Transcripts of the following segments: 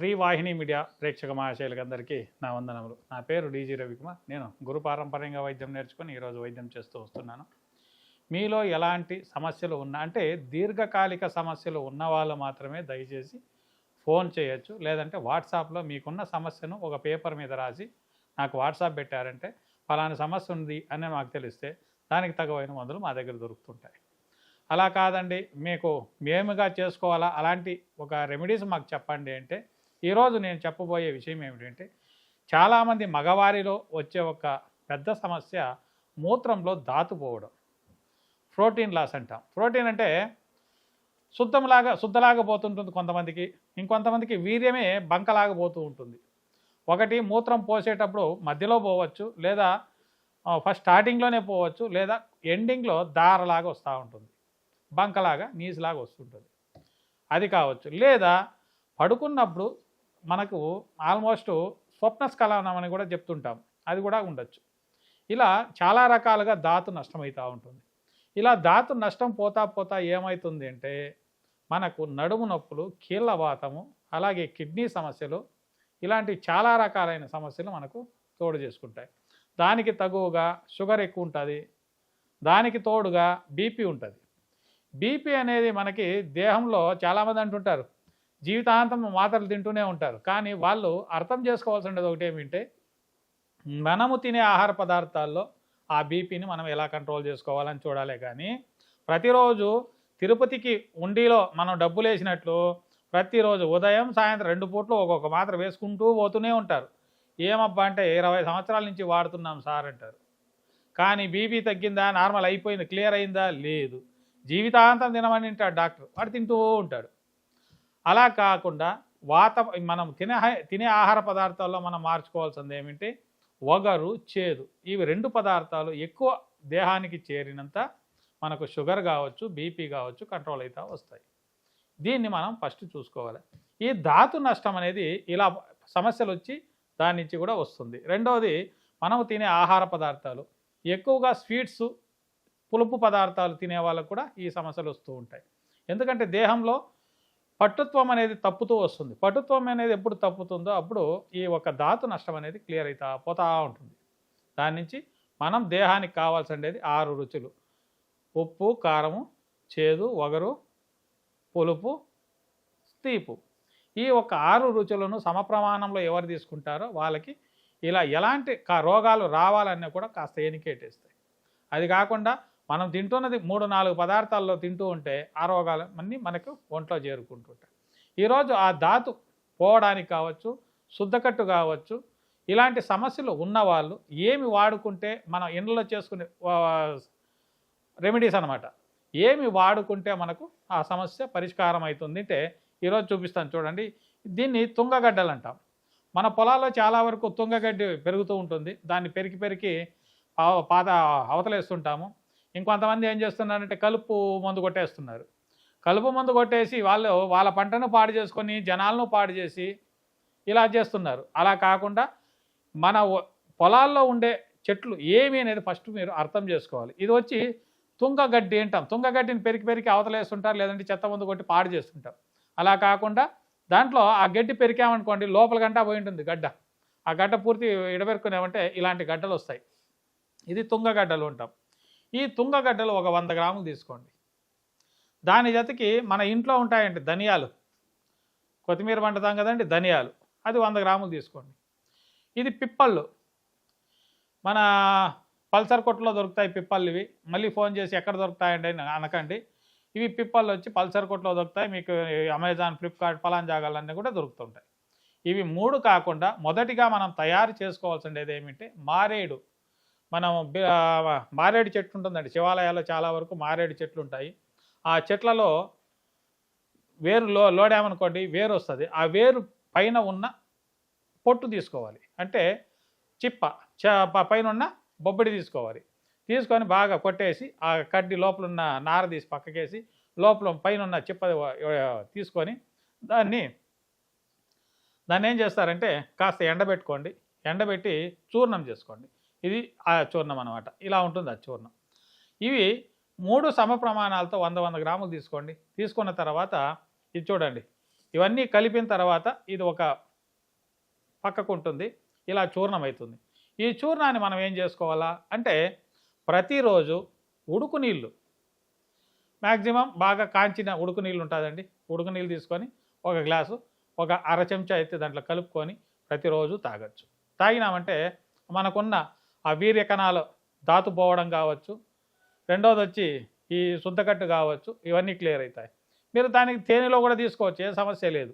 శ్రీవాహిని media ప్రేక్షక మహాశైలకందరికీ నా వందనములు. నా పేరు డీజీ రవికుమార్. నేను గురు పారంపర్యంగా వైద్యం నేర్చుకొని ఈరోజు వైద్యం చేస్తూ వస్తున్నాను. మీలో ఎలాంటి సమస్యలు ఉన్నా అంటే దీర్ఘకాలిక సమస్యలు ఉన్న వాళ్ళు మాత్రమే దయచేసి ఫోన్ చేయొచ్చు. లేదంటే వాట్సాప్లో మీకున్న సమస్యను ఒక పేపర్ మీద రాసి నాకు వాట్సాప్ పెట్టారంటే ఫలానా సమస్య ఉంది అని మాకు తెలిస్తే దానికి తగవైన మందులు మా దగ్గర దొరుకుతుంటాయి. అలా కాదండి మీకు మేముగా చేసుకోవాలా? అలాంటి ఒక రెమెడీస్ మాకు చెప్పండి అంటే ఈరోజు నేను చెప్పబోయే విషయం ఏమిటంటే చాలామంది మగవారిలో వచ్చే ఒక పెద్ద సమస్య మూత్రంలో దాతుపోవడం. ప్రోటీన్ లాస్ అంటాం. ప్రోటీన్ అంటే శుద్ధంలాగా శుద్ధలాగా పోతుంటుంది కొంతమందికి. ఇంకొంతమందికి వీర్యమే బంకలాగా పోతూ ఉంటుంది. ఒకటి మూత్రం పోసేటప్పుడు మధ్యలో పోవచ్చు లేదా ఫస్ట్ స్టార్టింగ్లోనే పోవచ్చు లేదా ఎండింగ్లో దారలాగా వస్తూ ఉంటుంది. బంకలాగా నీసులాగా వస్తుంటుంది. అది కావచ్చు. లేదా పడుకున్నప్పుడు మనకు ఆల్మోస్ట్ స్వప్న స్ఖలనం అని కూడా చెప్తుంటాం. అది కూడా ఉండొచ్చు. ఇలా చాలా రకాలుగా ధాతు నష్టమవుతూ ఉంటుంది. ఇలా ధాతు నష్టం పోతా పోతా ఏమవుతుంది అంటే మనకు నడుము నొప్పులు కీళ్ళ వాతము అలాగే కిడ్నీ సమస్యలు ఇలాంటి చాలా రకాలైన సమస్యలు మనకు తోడు చేసుకుంటాయి. దానికి తగువగా షుగర్ ఎక్కువ ఉంటుంది దానికి తోడుగా బీపీ ఉంటుంది. బీపీ అనేది మనకి దేహంలో చాలామంది అంటుంటారు. జీవితాంతం మాత్రలు తింటూనే ఉంటారు. కానీ వాళ్ళు అర్థం చేసుకోవాల్సినది ఒకటి ఏమిటంటే మనము తినే ఆహార పదార్థాల్లో ఆ బీపీని మనం ఎలా కంట్రోల్ చేసుకోవాలని చూడాలి కానీ ప్రతిరోజు తిరుపతికి ఉండిలో మనం డబ్బులు వేసినట్లు ప్రతిరోజు ఉదయం సాయంత్రం రెండు పూట్లు ఒక్కొక్క మాత్ర వేసుకుంటూ పోతూనే ఉంటారు. ఏమబ్బా అంటే ఇరవై సంవత్సరాల నుంచి వాడుతున్నాం సార్ అంటారు. కానీ బీపీ తగ్గిందా? నార్మల్ అయిపోయింది క్లియర్ అయిందా? లేదు. జీవితాంతం తినమని డాక్టర్. వాడు తింటూ ఉంటాడు. అలా కాకుండా వాత మనం తినే హై- తినే ఆహార పదార్థాల్లో మనం మార్చుకోవాల్సింది ఏమిటి? వగరు చేదు. ఇవి రెండు పదార్థాలు ఎక్కువ దేహానికి చేరినంత మనకు షుగర్ కావచ్చు బీపీ కావచ్చు కంట్రోల్ అవుతా వస్తాయి. దీన్ని మనం ఫస్ట్ చూసుకోవాలి. ఈ ధాతు నష్టం అనేది ఇలా సమస్యలు వచ్చి దాని నుంచి కూడా వస్తుంది. రెండవది మనం తినే ఆహార పదార్థాలు. ఎక్కువగా స్వీట్స్ పులుపు పదార్థాలు తినే వాళ్ళకు కూడా ఈ సమస్యలు వస్తూ ఉంటాయి. ఎందుకంటే దేహంలో పట్టుత్వం అనేది తప్పుతూ వస్తుంది. పటుత్వం అనేది ఎప్పుడు తప్పుతుందో అప్పుడు ఈ ఒక ధాతు నష్టం అనేది క్లియర్ అవుతా పోతా ఉంటుంది. దాని నుంచి మనం దేహానికి కావాల్సిండేది ఆరు రుచులు. ఉప్పు కారము చేదు వగరు పులుపు తీపు. ఈ ఒక ఆరు రుచులను సమప్రమాణంలో ఎవరు తీసుకుంటారో వాళ్ళకి ఇలా ఎలాంటి కా- రోగాలు రావాలన్నా కూడా కాస్త ఎనికేటేస్తాయి అది కాకుండా మనం తింటున్నది మూడు నాలుగు పదార్థాల్లో తింటూ ఉంటే ఆ రోగాలు అన్నీ మనకు ఒంట్లో చేరుకుంటుంటాయి. ఈరోజు ఆ ధాతు పోవడానికి కావచ్చు శుద్ధకట్టు కావచ్చు ఇలాంటి సమస్యలు ఉన్నవాళ్ళు ఏమి వాడుకుంటే మనం ఇండ్లలో చేసుకునే రెమెడీస్ అనమాట ఏమి వాడుకుంటే మనకు ఆ సమస్య పరిష్కారం అవుతుంది అంటే ఈరోజు చూపిస్తాను చూడండి. దీన్ని తుంగగడ్డలు అంటాం. మన పొలాల్లో చాలా వరకు తుంగగడ్డి పెరుగుతూ ఉంటుంది. దాన్ని పెరికి పెరికి పాత అవతలేస్తుంటాము. ఇంకొంతమంది ఏం చేస్తున్నారంటే కలుపు మందు కొట్టేస్తున్నారు. కలుపు మందు కొట్టేసి వాళ్ళు వాళ్ళ పంటను పాడు చేసుకొని జనాలను పాడు చేసి ఇలా చేస్తున్నారు. అలా కాకుండా మన పొలాల్లో ఉండే చెట్లు ఏమి అనేది ఫస్ట్ మీరు అర్థం చేసుకోవాలి. ఇది వచ్చి తుంగగడ్డి అంటాం. తుంగగడ్డిని పెరికి పెరికి అవతలేస్తుంటారు లేదంటే చెత్త మందు కొట్టి పాడు చేస్తుంటారు. అలా కాకుండా దాంట్లో ఆ గడ్డి పెరికామనుకోండి లోపల గంట పోయి ఉంటుంది గడ్డ. ఆ గడ్డ పూర్తి ఇడబెరుకునేమంటే ఇలాంటి గడ్డలు వస్తాయి. ఇది తుంగగడ్డలు ఉంటాం ఈ తుంగగడ్డలు ఒక వంద గ్రాములు తీసుకోండి. దాని జతకి మన ఇంట్లో ఉంటాయండి ధనియాలు. కొత్తిమీర పండుతాం కదండి ధనియాలు. అది వంద గ్రాములు తీసుకోండి. ఇది పిప్పళ్ళు. మన పల్సర్ కొట్టులో దొరుకుతాయి పిప్పళ్ళు ఇవి. మళ్ళీ ఫోన్ చేసి ఎక్కడ దొరుకుతాయండి అని అనకండి. ఇవి పిప్పళ్ళు వచ్చి పల్సర్ కొట్టులో దొరుకుతాయి. మీకు అమెజాన్ ఫ్లిప్కార్ట్ పలాన్ జాగాలన్నీ కూడా దొరుకుతుంటాయి. ఇవి మూడు కాకుండా మొదటిగా మనం తయారు చేసుకోవాల్సిండేది ఏమిటి? మారేడు. మనం మారేడు చెట్టు ఉంటుందండి. శివాలయాల్లో చాలా వరకు మారేడు చెట్లు ఉంటాయి. ఆ చెట్లలో వేరు లో లోడామనుకోండి వేరు వస్తుంది. ఆ వేరు పైన ఉన్న పొట్టు తీసుకోవాలి. అంటే చిప్ప చ- పైన ఉన్న బొబ్బడి తీసుకోవాలి. తీసుకొని బాగా కొట్టేసి ఆ కడ్డి లోపల ఉన్న నార తీసి పక్కకేసి లోపల పైన ఉన్న చిప్ప తీసుకొని దాన్ని దాన్ని ఏం చేస్తారంటే కాస్త ఎండబెట్టుకోండి. ఎండబెట్టి చూర్ణం చేసుకోండి. ఇది ఆ చూర్ణం అనమాట ఇలా ఉంటుంది ఆ చూర్ణం. ఇవి మూడు సమ ప్రమాణాలతో వంద వంద గ్రాములు తీసుకోండి. తీసుకున్న తర్వాత ఇది చూడండి. ఇవన్నీ కలిపిన తర్వాత ఇది ఒక పక్కకు ఉంటుంది. ఇలా చూర్ణం అవుతుంది. ఈ చూర్ణాన్ని మనం ఏం చేసుకోవాలా? అంటే ప్రతిరోజు ఉడుకు నీళ్ళు. మ్యాక్సిమం బాగా కాంచిన ఉడుకు నీళ్ళు ఉంటుందండి. ఉడుకు నీళ్ళు తీసుకొని ఒక గ్లాసు ఒక అర చెంచా అయితే దాంట్లో కలుపుకొని ప్రతిరోజు తాగొచ్చు. తాగినామంటే మనకున్న ఆ వీర్య కణాలు దాతుపోవడం కావచ్చు. రెండోది వచ్చి ఈ శుద్ధకట్టు కావచ్చు. ఇవన్నీ క్లియర్ అవుతాయి మీరు దానికి తేనెలో కూడా తీసుకోవచ్చు. ఏ సమస్య లేదు.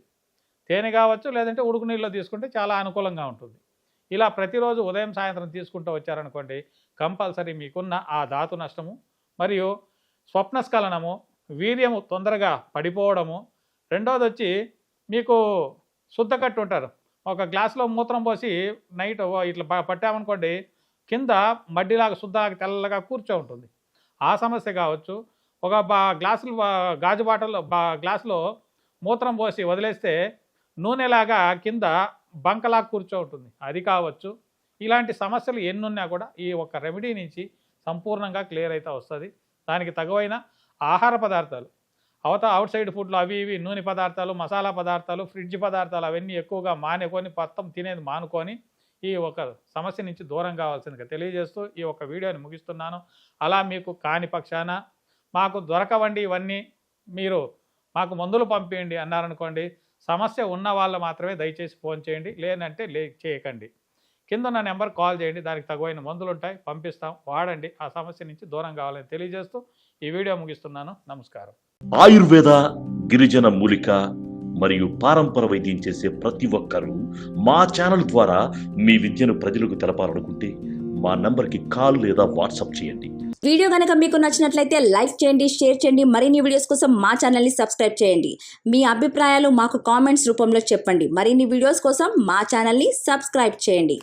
తేనె కావచ్చు లేదంటే ఉడుకు నీళ్ళలో తీసుకుంటే చాలా అనుకూలంగా ఉంటుంది. ఇలా ప్రతిరోజు ఉదయం సాయంత్రం తీసుకుంటూ వచ్చారనుకోండి కంపల్సరీ మీకున్న ఆ ధాతు నష్టము మరియు స్వప్నస్ఖలనము వీర్యము తొందరగా పడిపోవడము. రెండోది వచ్చి మీకు శుద్ధకట్టు ఉంటారు. ఒక గ్లాసులో మూత్రం పోసి నైట్ ఇట్లా పట్టామనుకోండి కింద మడ్డిలాగా శుద్ధంగా తెల్లగా కూర్చో ఉంటుంది. ఆ సమస్య కావచ్చు. ఒక బా గ్లాసులు గాజు బాటల్లో బా గ్లాసులో మూత్రం పోసి వదిలేస్తే నూనెలాగా కింద బంకలా కూర్చో ఉంటుంది. అది కావచ్చు. ఇలాంటి సమస్యలు ఎన్నున్నా కూడా ఈ ఒక్క రెమెడీ నుంచి సంపూర్ణంగా క్లియర్ అయితే వస్తుంది. దానికి తగువైన ఆహార పదార్థాలు. అవత అవుట్ సైడ్ ఫుడ్లు అవి ఇవి నూనె పదార్థాలు మసాలా పదార్థాలు ఫ్రిడ్జ్ పదార్థాలు అవన్నీ ఎక్కువగా మానుకొని మొత్తం తినేది మానుకొని ఈ ఒక సమస్య నుంచి దూరం కావాల్సిందిగా తెలియజేస్తూ ఈ ఒక వీడియోని ముగిస్తున్నాను. అలా మీకు కాని పక్షాన మాకు దొరకవండి ఇవన్నీ మీరు మాకు మందులు పంపించండి అన్నారనుకోండి సమస్య ఉన్న వాళ్ళు మాత్రమే దయచేసి ఫోన్ చేయండి లేనంటే లే చేయకండి. కింద ఉన్న నెంబర్ కాల్ చేయండి దానికి తగువైన మందులు ఉంటాయి పంపిస్తాం వాడండి. ఆ సమస్య నుంచి దూరం కావాలని తెలియజేస్తూ ఈ వీడియో ముగిస్తున్నాను. నమస్కారం. ఆయుర్వేద గిరిజన మూలిక మరియు పారంపర వైద్యం చేసే ప్రతి ఒక్కరూ మా ఛానల్ ద్వారా మీ విద్యను ప్రజలకు తెలపాలనుకుంటే మా నంబర్కి కాల్ లేదా వాట్సాప్ చేయండి. వీడియో కనుక మీకు నచ్చినట్లయితే లైక్ చేయండి షేర్ చేయండి మరిన్ని వీడియోస్ కోసం మా ఛానల్ని సబ్స్క్రైబ్ చేయండి. మీ అభిప్రాయాలు మాకు కామెంట్స్ రూపంలో చెప్పండి. మరిన్ని వీడియోస్ కోసం మా ఛానల్ని సబ్స్క్రైబ్ చేయండి.